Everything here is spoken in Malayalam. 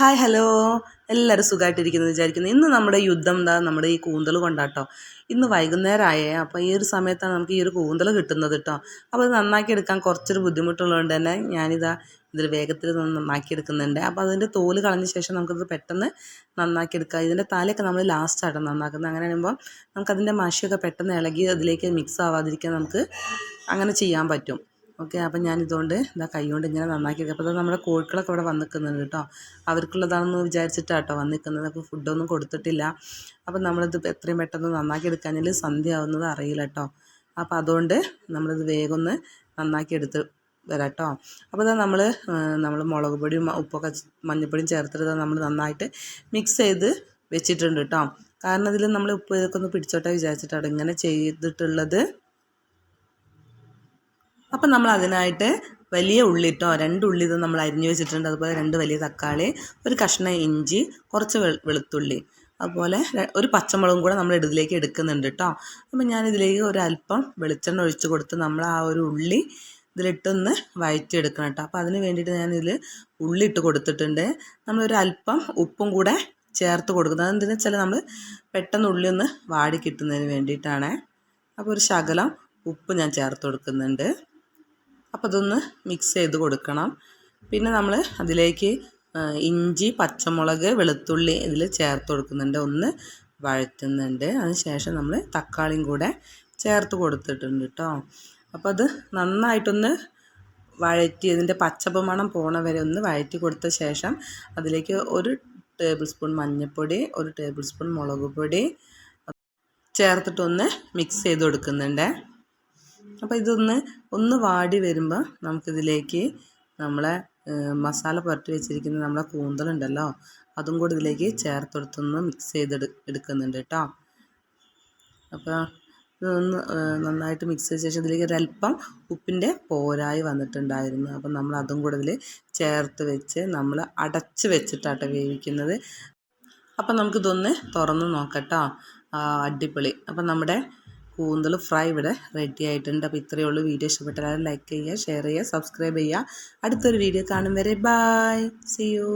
ഹായ് ഹലോ എല്ലാവരും സുഖമായിട്ടിരിക്കുന്നു വിചാരിക്കുന്നു. ഇന്ന് നമ്മുടെ യുദ്ധം എന്താ നമ്മുടെ ഈ കൂന്തൽ കൊണ്ടാട്ടോ. ഇന്ന് വൈകുന്നേരമായേ അപ്പോൾ ഈ ഒരു സമയത്താണ് നമുക്ക് ഈ ഒരു കൂന്തൽ കിട്ടുന്നത് കേട്ടോ അപ്പോൾ അത് നന്നാക്കി എടുക്കാൻ കുറച്ചൊരു ബുദ്ധിമുട്ടുള്ളതുകൊണ്ട് തന്നെ ഞാനിതാ ഇതിൽ വേഗത്തിൽ നന്നാക്കി എടുക്കുന്നുണ്ട്. അപ്പോൾ അതിന്റെ തോൽ കളഞ്ഞ ശേഷം നമുക്കത് പെട്ടെന്ന് നന്നാക്കി ഇതിന്റെ തലയൊക്കെ നമ്മൾ ലാസ്റ്റായിട്ടാണ് നന്നാക്കുന്നത്. അങ്ങനെ ആകുമ്പോൾ നമുക്കതിന്റെ മഷിയൊക്കെ പെട്ടെന്ന് ഇളകി അതിലേക്ക് മിക്സ് ആവാതിരിക്കാൻ നമുക്ക് അങ്ങനെ ചെയ്യാൻ പറ്റും. ഓക്കെ അപ്പം ഞാനിതുകൊണ്ട് ഇതാ കൈകൊണ്ട് ഇങ്ങനെ നന്നാക്കി അപ്പോൾ നമ്മുടെ കോഴികളൊക്കെ ഇവിടെ വന്ന് നിൽക്കുന്നുണ്ട് കേട്ടോ. അവർക്കുള്ളതാണെന്ന് വിചാരിച്ചിട്ടാണ് കേട്ടോ വന്ന് നിൽക്കുന്നത് അപ്പോൾ ഫുഡൊന്നും കൊടുത്തിട്ടില്ല. അപ്പം നമ്മളിത് എത്രയും പെട്ടെന്ന് നന്നാക്കി എടുക്കാനിൽ സന്ധ്യ ആവുന്നത് അറിയില്ല കേട്ടോ. അപ്പോൾ അതുകൊണ്ട് നമ്മളിത് വേഗം ഒന്ന് നന്നാക്കി എടുത്ത് വരാം കേട്ടോ. അപ്പോൾ ഇതാ നമ്മൾ നമ്മൾ മുളക് പൊടിയും ഉപ്പൊക്കെ മഞ്ഞൾപ്പൊടിയും ചേർത്തിട്ട് നമ്മൾ നന്നായിട്ട് മിക്സ് ചെയ്ത് വെച്ചിട്ടുണ്ട് കേട്ടോ. കാരണം ഇതിൽ നമ്മൾ ഉപ്പ് ഇതൊക്കെ ഒന്ന് പിടിച്ചോട്ടെ വിചാരിച്ചിട്ടാണ് ഇങ്ങനെ ചെയ്തിട്ടുള്ളത്. അപ്പം നമ്മൾ അതിനായിട്ട് വലിയ ഉള്ളിട്ടോ രണ്ട് ഉള്ളി ഇത് നമ്മൾ അരിഞ്ഞു വെച്ചിട്ടുണ്ട്. അതുപോലെ രണ്ട് വലിയ തക്കാളി ഒരു കഷ്ണം ഇഞ്ചി കുറച്ച് വെളുത്തുള്ളി. അതുപോലെ ഒരു പച്ചമുളകും കൂടെ നമ്മൾ ഇതിലേക്ക് എടുക്കുന്നുണ്ട് കേട്ടോ അപ്പം ഞാനിതിലേക്ക് ഒരു അല്പം വെളിച്ചെണ്ണ ഒഴിച്ച് കൊടുത്ത് നമ്മൾ ആ ഒരു ഉള്ളി ഇതിലിട്ടൊന്ന് വഴറ്റിയെടുക്കണം കേട്ടോ അപ്പോൾ അതിന് വേണ്ടിയിട്ട് ഞാനിതിൽ ഉള്ളി ഇട്ട് കൊടുത്തിട്ടുണ്ട്. നമ്മളൊരു അല്പം ഉപ്പും കൂടെ ചേർത്ത് കൊടുക്കുന്നത്. അതെന്തെന്ന് വെച്ചാൽ നമ്മൾ പെട്ടെന്ന് ഉള്ളി ഒന്ന് വാടി കിട്ടുന്നതിന് വേണ്ടിയിട്ടാണ്. അപ്പോൾ ഒരു ശകലം ഉപ്പ് ഞാൻ ചേർത്ത് കൊടുക്കുന്നുണ്ട്. അപ്പോൾ അതൊന്ന് മിക്സ് ചെയ്ത് കൊടുക്കണം. പിന്നെ നമ്മൾ അതിലേക്ക് ഇഞ്ചി പച്ചമുളക് വെളുത്തുള്ളി ഇതിൽ ചേർത്ത് കൊടുക്കുന്നുണ്ട്. ഒന്ന് വഴറ്റുന്നുണ്ട്. അതിനുശേഷം നമ്മൾ തക്കാളിയും കൂടെ ചേർത്ത് കൊടുത്തിട്ടുണ്ട് കേട്ടോ അപ്പോൾ അത് നന്നായിട്ടൊന്ന് വഴറ്റി ഇതിന്റെ പച്ചപ്പ് മണം പോണ വരെ ഒന്ന് വഴറ്റി കൊടുത്ത ശേഷം അതിലേക്ക് ഒരു ടേബിൾ സ്പൂൺ മഞ്ഞൾപ്പൊടി ഒരു ടേബിൾ സ്പൂൺ മുളക് പൊടി ചേർത്തിട്ടൊന്ന് മിക്സ് ചെയ്ത് കൊടുക്കുന്നുണ്ട്. അപ്പോൾ ഇതൊന്ന് ഒന്ന് വാടി വരുമ്പോൾ നമുക്കിതിലേക്ക് നമ്മളെ മസാല പുരട്ടി വെച്ചിരിക്കുന്ന നമ്മളെ കൂന്തലുണ്ടല്ലോ അതും കൂടി ഇതിലേക്ക് ചേർത്തെടുത്തൊന്ന് മിക്സ് ചെയ്ത് എടുക്കുന്നുണ്ട് കേട്ടോ അപ്പോൾ ഇതൊന്ന് നന്നായിട്ട് മിക്സ് ചെയ്ത ശേഷം ഇതിലേക്ക് ഒരല്പം ഉപ്പിന്റെ പോരായി വന്നിട്ടുണ്ടായിരുന്നു. അപ്പം നമ്മൾ അതും കൂടെ ഇതിൽ ചേർത്ത് വെച്ച് നമ്മൾ അടച്ച് വെച്ചിട്ടാട്ടോ വേവിക്കുന്നത്. അപ്പം നമുക്കിതൊന്ന് തുറന്ന് നോക്കട്ടോ അടിപൊളി. അപ്പം നമ്മുടെ കൂന്തൽ ഫ്രൈ ഇവിടെ റെഡി ആയിട്ടുണ്ട്. അപ്പോൾ ഇത്രയേ ഉള്ളൂ വീഡിയോ. ഇഷ്ടപ്പെട്ടാൽ ലൈക്ക് ചെയ്യുക ഷെയർ ചെയ്യുക സബ്സ്ക്രൈബ് ചെയ്യുക. അടുത്തൊരു വീഡിയോ കാണും വരെ. Bye C U